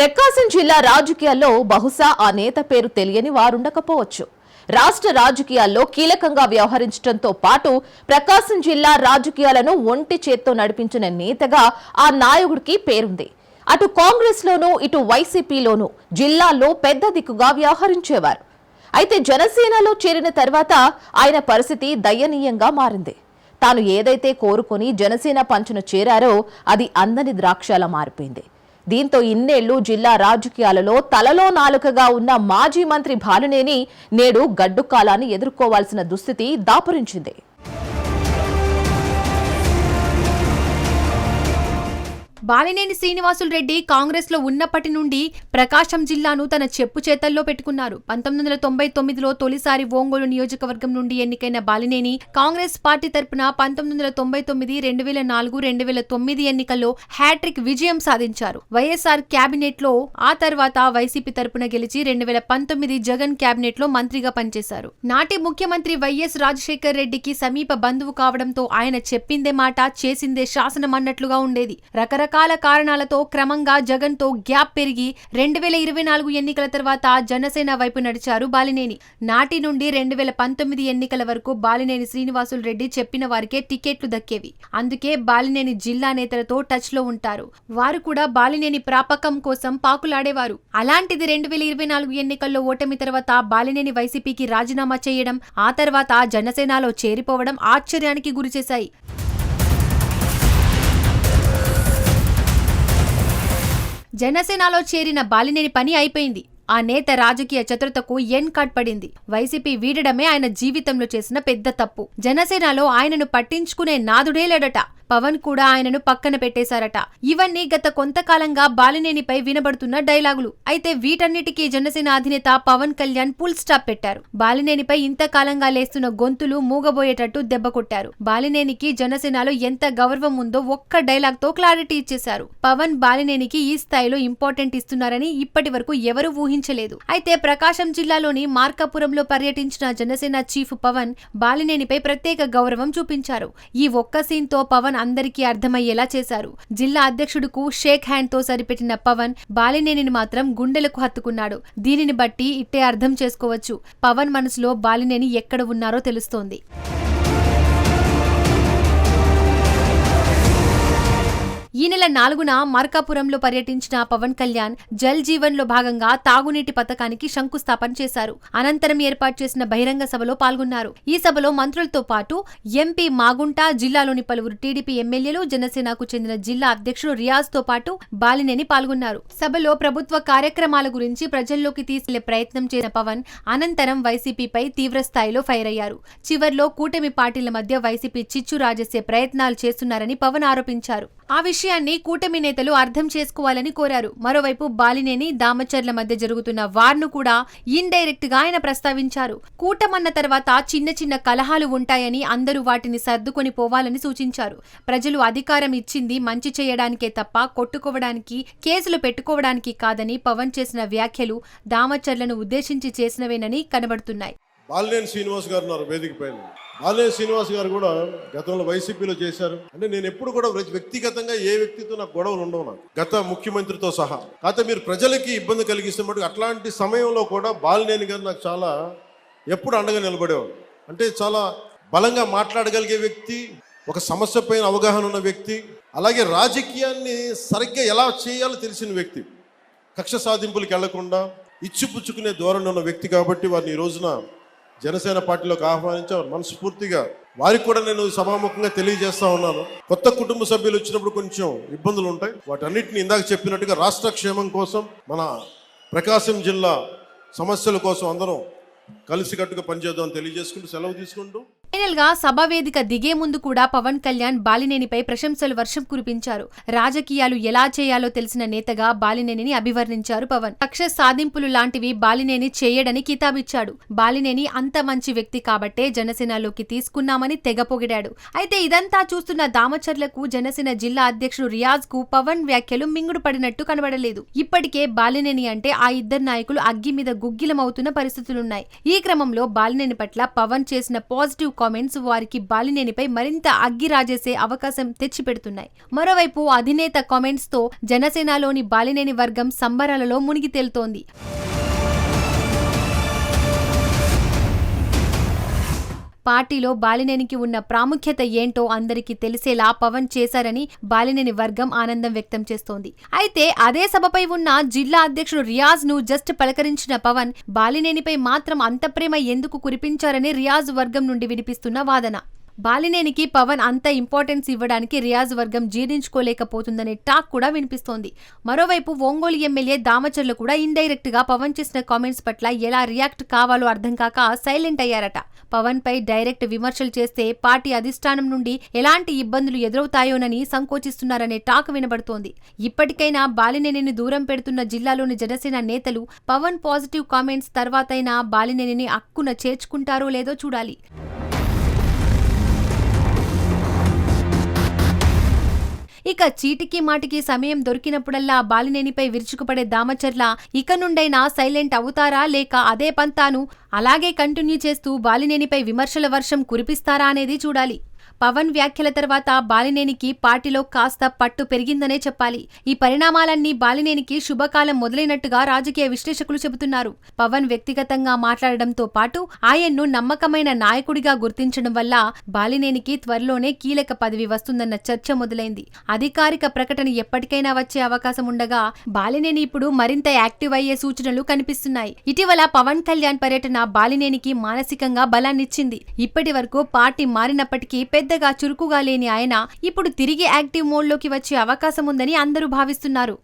ప్రకాశం జిల్లా రాజకీయాల్లో బహుశా ఆ నేత పేరు తెలియని వారుండకపోవచ్చు. రాష్ట్ర రాజకీయాల్లో కీలకంగా వ్యవహరించడంతో పాటు ప్రకాశం జిల్లా రాజకీయాలను ఒంటి చేత్తో నడిపించిన నేతగా ఆ నాయకుడికి పేరుంది. అటు కాంగ్రెస్లోనూ ఇటు వైసీపీలోనూ జిల్లాలో పెద్ద దిక్కుగా వ్యవహరించేవారు. అయితే జనసేనలో చేరిన తర్వాత ఆయన పరిస్థితి దయనీయంగా మారింది. తాను ఏదైతే కోరుకొని జనసేన పంచును చేరారో అది అందని ద్రాక్షలా మారిపోయింది. దీంతో ఇన్నేళ్ళు జిల్లా రాజకీయాలలో తలలో నాలుకగా ఉన్న మాజీ మంత్రి భానునేని నేడు గడ్డు కాలాన్ని ఎదుర్కోవాల్సిన దుస్థితి దాపురించింది. బాలినేని శ్రీనివాసులు రెడ్డి కాంగ్రెస్లో ఉన్నప్పటి నుండి ప్రకాశం జిల్లాను తన చెప్పు చేతల్లో పెట్టుకున్నారు. పంతొమ్మిది వందల తొంభై తొమ్మిదిలో తొలిసారి ఒంగోలు నియోజకవర్గం నుండి ఎన్నికైన బాలినేని కాంగ్రెస్ పార్టీ తరపున పంతొమ్మిది వందల తొంభై తొమ్మిది రెండు వేల నాలుగు రెండు వేల తొమ్మిది ఎన్నికల్లో హ్యాట్రిక్ విజయం సాధించారు. వైఎస్ఆర్ క్యాబినెట్లో ఆ తర్వాత వైసీపీ తరపున గెలిచి రెండు వేల పంతొమ్మిది జగన్ క్యాబినెట్లో మంత్రిగా పనిచేశారు. నాటి ముఖ్యమంత్రి వైఎస్ రాజశేఖర్ రెడ్డికి సమీప బంధువు కావడంతో ఆయన చెప్పిందే మాట చేసిందే శాసనం అన్నట్లుగా ఉండేది. రకరకాల కారణాలతో క్రమంగా జగన్తో గ్యాప్ పెరిగి రెండు వేల ఇరవై నాలుగు ఎన్నికల తర్వాత జనసేన వైపు నడిచారు బాలినేని. నాటి నుండి రెండు వేల పంతొమ్మిది ఎన్నికల వరకు బాలినేని శ్రీనివాసులు రెడ్డి చెప్పిన వారికే టికెట్లు దక్కేవి. అందుకే బాలినేని జిల్లా నేతలతో టచ్లో ఉంటారు. వారు కూడా బాలినేని ప్రాపకం కోసం పాకులాడేవారు. అలాంటిది రెండు వేల ఇరవై నాలుగు ఎన్నికల్లో ఓటమి తర్వాత బాలినేని వైసీపీకి రాజీనామా చేయడం ఆ తర్వాత జనసేనలో చేరిపోవడం ఆశ్చర్యానికి గురిచేశాయి. జనసేనలో చేరిన బాలినేని పని అయిపోయింది. ఆ నేత రాజకీయ చతురతకు ఎన్ కార్డ్ పడింది. వైసీపీ వీడడమే ఆయన జీవితంలో చేసిన పెద్ద తప్పు. జనసేనలో ఆయనను పట్టించుకునే నాదుడే లేడట పవన్ కూడా ఆయనను పక్కన పెట్టేశారట. ఇవన్నీ గత కొంతకాలంగా బాలినేనిపై వినబడుతున్న డైలాగులు. అయితే వీటన్నిటికీ జనసేన అధినేత పవన్ కళ్యాణ్ ఫుల్ స్టాప్ పెట్టారు. బాలినేనిపై ఇంతకాలంగా లేస్తున్న గొంతులు మూగబోయేటట్టు దెబ్బ కొట్టారు. బాలినేనికి జనసేనలో ఎంత గౌరవం ఉందో ఒక్క డైలాగ్తో క్లారిటీ ఇచ్చేశారు. పవన్ బాలినేనికి ఈ స్థాయిలో ఇంపార్టెంట్ ఇస్తున్నారని ఇప్పటి వరకు ఎవరూ ఊహించలేదు. అయితే ప్రకాశం జిల్లాలోని మార్కాపురంలో పర్యటించిన జనసేన చీఫ్ పవన్ బాలినేనిపై ప్రత్యేక గౌరవం చూపించారు. ఈ ఒక్క సీన్తో పవన్ అందరికీ అర్థమయ్యేలా చేశారు. జిల్లా అధ్యక్షుడుకు షేక్ హ్యాండ్తో సరిపెట్టిన పవన్ బాలినేనిని మాత్రం గుండెలకు హత్తుకున్నాడు. దీనిని బట్టి ఇట్టే అర్థం చేసుకోవచ్చు. పవన్ మనసులో బాలినేని ఎక్కడ ఉన్నారో తెలుస్తోంది. ఈ నెల నాలుగున మార్కాపురంలో పర్యటించిన పవన్ కళ్యాణ్ జల్ జీవన్లో భాగంగా తాగునీటి పథకానికి శంకుస్థాపన చేశారు. అనంతరం ఏర్పాటు చేసిన బహిరంగ సభలో పాల్గొన్నారు. ఈ సభలో మంత్రులతో పాటు ఎంపీ మాగుంట జిల్లాలోని పలువురు టీడీపీ ఎమ్మెల్యేలు జనసేనకు చెందిన జిల్లా అధ్యక్షుడు రియాజ్తో పాటు బాలినేని పాల్గొన్నారు. సభలో ప్రభుత్వ కార్యక్రమాల గురించి ప్రజల్లోకి తీసుకెళ్ళే ప్రయత్నం చేసిన పవన్ అనంతరం వైసీపీపై తీవ్రస్థాయిలో ఫైర్ అయ్యారు. చివర్లో కూటమి పార్టీల మధ్య వైసీపీ చిచ్చు రాజేసే ప్రయత్నాలు చేస్తున్నారని పవన్ ఆరోపించారు. ఆ విషయం విషయాన్ని కూటమి నేతలు అర్థం చేసుకోవాలని కోరారు. మరోవైపు బాలినేని దామచర్ల మధ్య జరుగుతున్న వార్ను కూడా ఇండైరెక్ట్గా ఆయన ప్రస్తావించారు. కూటమన్న తర్వాత చిన్న చిన్న కలహాలు ఉంటాయని అందరూ వాటిని సర్దుకొని పోవాలని సూచించారు. ప్రజలు అధికారం ఇచ్చింది మంచి చేయడానికే తప్ప కొట్టుకోవడానికి కేసులు పెట్టుకోవడానికి కాదని పవన్ చేసిన వ్యాఖ్యలు దామచర్లను ఉద్దేశించి చేసినవేనని కనబడుతున్నాయి. బాలినేని శ్రీనివాస్ గారు ఉన్నారు వేదిక పైన. ఆలయ శ్రీనివాస్ గారు కూడా గతంలో వైసీపీలో చేశారు. అంటే నేను ఎప్పుడు కూడా వ్యక్తిగతంగా ఏ వ్యక్తితో నాకు గొడవలు ఉండవు నాకు. గత ముఖ్యమంత్రితో సహా. కాకపోతే మీరు ప్రజలకి ఇబ్బంది కలిగిస్తే మటుకు అట్లాంటి సమయంలో కూడా బాలినేని గారు నాకు చాలా ఎప్పుడు అండగా నిలబడేవారు అంటే చాలా బలంగా మాట్లాడగలిగే వ్యక్తి ఒక సమస్య పైన అవగాహన ఉన్న వ్యక్తి అలాగే రాజకీయాన్ని సరిగ్గా ఎలా చేయాలో తెలిసిన వ్యక్తి. కక్ష సాధింపులకు వెళ్ళకుండా ఇచ్చిపుచ్చుకునే ధోరణి ఉన్న వ్యక్తి కాబట్టి వారిని ఈ రోజున జనసేన పార్టీలోకి ఆహ్వానించారు మనస్ఫూర్తిగా వారికి కూడా నేను సభాముఖంగా తెలియజేస్తా ఉన్నాను. కొత్త కుటుంబ సభ్యులు వచ్చినప్పుడు కొంచెం ఇబ్బందులు ఉంటాయి. వాటన్నిటిని ఇందాక చెప్పినట్టుగా రాష్ట్ర క్షేమం కోసం మన ప్రకాశం జిల్లా సమస్యల కోసం అందరం కలిసికట్టుగా పనిచేద్దామని తెలియజేసుకుంటూ సెలవు తీసుకుంటూ ఫైనల్గా వేదిక దిగే ముందు కూడా పవన్ కళ్యాణ్ బాలినేనిపై ప్రశంసలు వర్షం కురిపించారు. రాజకీయాలు ఎలా చేయాలో తెలిసిన నేతగా బాలినేనిని అభివర్ణించారు పవన్. కక్ష సాధింపులు లాంటివి బాలినేని చేయడని కితాబిచ్చాడు. బాలినేని అంత మంచి వ్యక్తి కాబట్టే జనసేనలోకి తీసుకున్నామని తెగ పొగిడాడు. అయితే ఇదంతా చూస్తున్న దామచర్లకు జనసేన జిల్లా అధ్యక్షుడు రియాజ్కు పవన్ వ్యాఖ్యలు మింగుడు పడినట్టు కనబడలేదు. ఇప్పటికే బాలినేని అంటే ఆ ఇద్దరు నాయకులు అగ్గి మీద గుగ్గిలమవుతున్న పరిస్థితులున్నాయి. ఈ క్రమంలో బాలినేని పట్ల పవన్ చేసిన పాజిటివ్ కామెంట్స్ వారికి బాలినేనిపై మరింత అగ్గి రాజేసే అవకాశం తెచ్చిపెడుతున్నాయి. మరోవైపు అధినేత కామెంట్స్తో జనసేనలోని బాలినేని వర్గం సంబరాలలో మునిగి తేలుతోంది. పార్టీలో బాలినేనికి ఉన్న ప్రాముఖ్యత ఏంటో అందరికీ తెలిసేలా పవన్ చేశారని బాలినేని వర్గం ఆనందం వ్యక్తం చేస్తోంది. అయితే అదే సభపై ఉన్న జిల్లా అధ్యక్షుడు రియాజ్ను జస్ట్ పలకరించిన పవన్ బాలినేనిపై మాత్రం అంత ప్రేమ ఎందుకు కురిపించారని రియాజ్ వర్గం నుండి వినిపిస్తున్న వాదన. బాలినేనికి పవన్ అంత ఇంపార్టెన్స్ ఇవ్వడానికి రియాజ్ వర్గం జీర్ణించుకోలేకపోతుందనే టాక్ కూడా వినిపిస్తోంది. మరోవైపు ఒంగోలు ఎమ్మెల్యే దామచర్లు కూడా ఇండైరెక్ట్గా పవన్ చేసిన కామెంట్స్ పట్ల ఎలా రియాక్ట్ కావాలో అర్థం కాక సైలెంట్ అయ్యారట. పవన్ పై డైరెక్ట్ విమర్శలు చేస్తే పార్టీ అధిష్టానం నుండి ఎలాంటి ఇబ్బందులు ఎదురవుతాయోనని సంకోచిస్తున్నారనే టాక్ వినబడుతోంది. ఇప్పటికైనా బాలినేనిని దూరం పెడుతున్న జిల్లాలోని జనసేన నేతలు పవన్ పాజిటివ్ కామెంట్స్ తర్వాతైనా బాలినేనిని అక్కున చేర్చుకుంటారో లేదో చూడాలి. ఇక చీటికి మాటికి సమయం దొరికినప్పుడల్లా బాలినేనిపై విరుచుకుపడే దామచర్ల ఇక నుండైనా సైలెంట్ అవుతారా లేక అదే పంతాను అలాగే కంటిన్యూ చేస్తూ బాలినేనిపై విమర్శల వర్షం కురిపిస్తారా అనేది చూడాలి. పవన్ వ్యాఖ్యల తర్వాత బాలినేనికి పార్టీలో కాస్త పట్టు పెరిగిందనే చెప్పాలి. ఈ పరిణామాలన్నీ బాలినేనికి శుభకాలం మొదలైనట్టుగా రాజకీయ విశ్లేషకులు చెబుతున్నారు. పవన్ వ్యక్తిగతంగా మాట్లాడడంతో పాటు ఆయన్ను నమ్మకమైన నాయకుడిగా గుర్తించడం వల్ల బాలినేనికి త్వరలోనే కీలక పదవి వస్తుందన్న చర్చ మొదలైంది. అధికారిక ప్రకటన ఎప్పటికైనా వచ్చే అవకాశం ఉండగా బాలినేని ఇప్పుడు మరింత యాక్టివ్ అయ్యే సూచనలు కనిపిస్తున్నాయి. ఇటీవల పవన్ కళ్యాణ్ పర్యటన బాలినేనికి మానసికంగా బలాన్నిచ్చింది. ఇప్పటి వరకు పార్టీ మారినప్పటికీ పెద్ద పెద్దగా చురుకుగా లేని ఆయన ఇప్పుడు తిరిగి యాక్టివ్ మోడ్లోకి వచ్చే అవకాశం ఉందని అందరూ భావిస్తున్నారు.